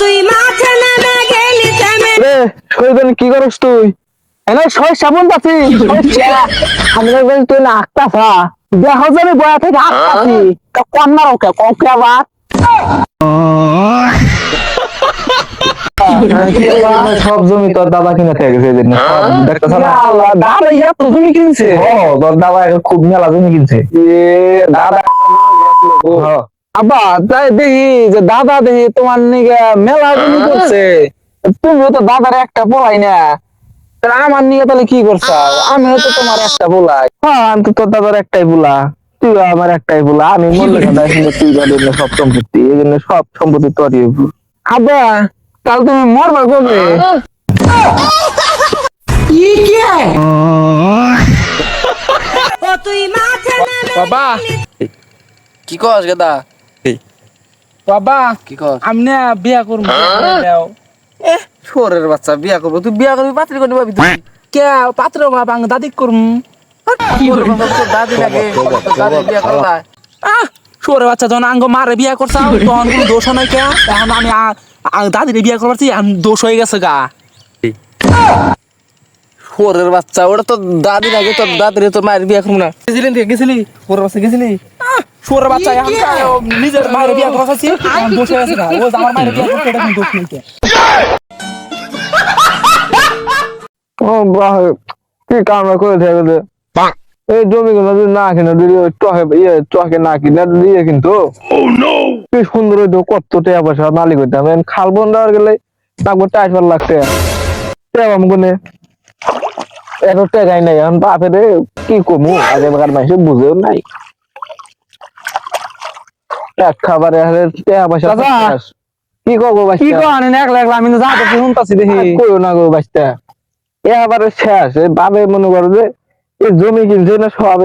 তুই মাঠে নেমে গেলি থেমে রে শহীদ কি করছ তুই? এনে শহীদ সাবুন পাচ্ছি আমি তুই না আঁকতাছা দেখো জানি বয়া থেকে আঁকতাছি তা কন্যার ওকে ককে আবার? সব জমি তোর দাদা কিনে থেকে গেছে এদিন। দেখতেছ না? দাদা ইয়া তো তুমি কিনছে? ও তোর দাদা খুব মেলা জমি কিনছে। এ দাদা হ্যাঁ। আব্বা তাই দেখি যে দাদা দেখি তোমার নিকে মেলা তুমি করছে। তুমিও তো দাদার একটা পোলাই না। তাহলে আমার নিয়ে তাহলে কি করছ? আমিও তো তোমার একটা পোলাই। হ্যাঁ আমি তো তোর দাদার একটাই বলা তুই আমার একটাই বলা আমি মরলে তুই যাদের সব সম্পত্তি। এই জন্য সব সম্পত্তি তোরই আব্বা তাহলে তুমি মরবা কবে? বাবা। কি কস গেদা? বাবা কি আমি না বিয়া করব। দাও। ছোরের বাচ্চা বিয়া করব। তুই বিয়া করবি পাত্রী করবি ভাবি তুই। কে? পাত্র বাবা আঙ্গ দাদি করুম। তোর দাদি লাগে। দাদি বিয়া করলা আহ সোরে বাচ্চা যখন আঙ্গ মারে বিয়া করছাও তখন কোনো দোষ নাই কে? এখন আমি দাদিরে বিয়া করবার চাই, এখন দোষ হয়ে গেছে গা। ছোরের বাচ্চা ওটা তো দাদি লাগে তোর দাদি রে তোর মায়ের বিয়া করব না। গেছিলি গেছিলি? সোরে বাচ্চা গেছিলি? সোরে বাচ্চা এখন নিজের মায়ের বিয়া করবার চাইছি, এখন দোষ গেছে গা। ও আমার মায়ের বিয়া করছে এটা কোনো দোষ ও বাহ কি কামড়া করে থাকে রে এই জমি গুলো যদি না কিনে দিলি ওই ইয়ে টকে না কিনে দিয়ে কিন্তু। কি সুন্দর হইতো কত টাকা পয়সা মালিক হইতাম খাল বন্ধ হয়ে গেলে তারপর টাইস পার লাগতে টাকা। মনে এত টাকাই নাই। এখন বাপে কি কমু? আগে বাগার বুঝেও নাই। এক খাবারে টাকা পয়সা কি করব কি বাচ্চা? কো আনে একলা একলা আমি তো শুনতাছি দেখি। কইও না গো বাচ্চা। এবারে শেষ বাবে মনে করো যে এই জমি কিনছে না সব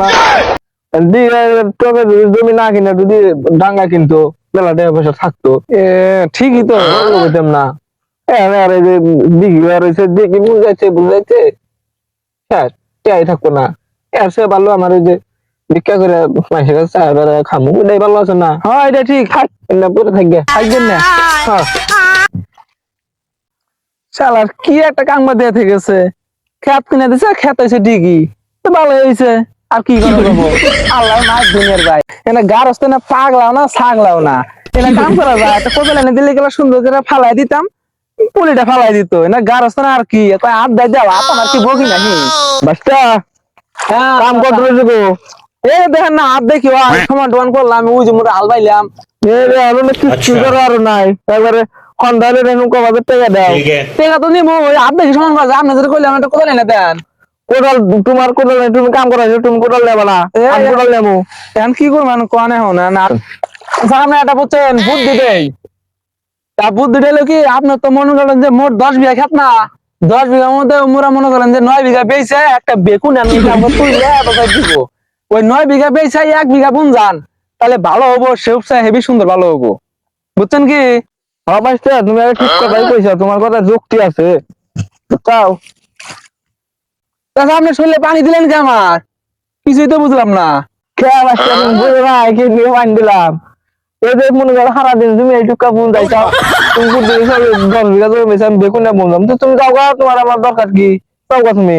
না তবে যদি জমি না কিনে যদি ডাঙ্গা কিনতো মেলা টাকা পয়সা থাকতো। এ ঠিকই তো। বলতাম না। আর যে রয়েছে ডিগি বুঝাইছে বুঝাইছে। টাই থাকতো না। এর সে ভালো আমার ওই যে ভিক্ষা করে কাছে খামু আছে না। হ্যাঁ এটা ঠিক। থাক পরে থাকবে। থাকবেন না। হ্যাঁ। শালার কি একটা কাংবা দিয়ে থেকেছে। খেত কিনে দিছে, খেত হয়েছে তো ভালো হয়েছে। আর কি আল্লাহ না দুনিয়ার ভাই। এনে গার না, পাগলাও না, ছাগলাও না। এনে কাম করা যায়। একটা কোদাল এনে দিলে গেলে সুন্দর করে ফালাই দিতাম? পুলিটা ফালাই দিত। এনে গার না, আর কি? হাত দেয় দেওয়া। হাত কি বকি নাকি? বাচ্চা, কাম এ দেখেন না হাত দেখি ওই সমান ডোয়ান করলাম আমি ওই যে মোটা হাল বাইলাম। মেরে আলো কিচ্ছু করো আর নাই। একবারে সন্ধ্যালে রেনু কবাবে টাকা দাও। টেকা তো নিবো ওই হাত দেখি সমান কাজ আপনি যদি কইলাম একটা কোদাল এনে দেন। কোদাল তোমার কোদাল নেই, তুমি কাম করাইছো তুমি কোদাল নেবা না। এ, আমি এ। কোদাল নেব এখন কি করবেন কোয়ানে হো না না সামনে একটা বুঝছেন বুদ্ধি দেই। তা বুদ্ধি দিলে কি আপনার তো মনে করেন যে মোট দশ বিঘা খেত না? দশ বিঘার মধ্যে মোরা মনে করেন যে নয় বিঘা বেচে একটা বেগুন আমি দিব। ওই নয় বিঘা বেচে এক বিঘা বুন যান তাহলে ভালো হব সে হেবি সুন্দর ভালো হব। বুঝছেন কি? হ্যাঁ বাচ্চা তুমি আগে ঠিক কথাই কইছো তোমার কথা যুক্তি আছে। তাও তাছাড়া আপনি শরীরে পানি দিলেন কি আমার? কিছুই তো বুঝলাম না। খেয়া বাচ্চা তুমি বুঝো কি নিয়ে পানি দিলাম? এই যে মনে করো সারাদিন তুমি যাইছো তুমি দশ বিঘা জমি না বললাম তো তুমি যাও তোমার আমার দরকার কি? যাও তুমি।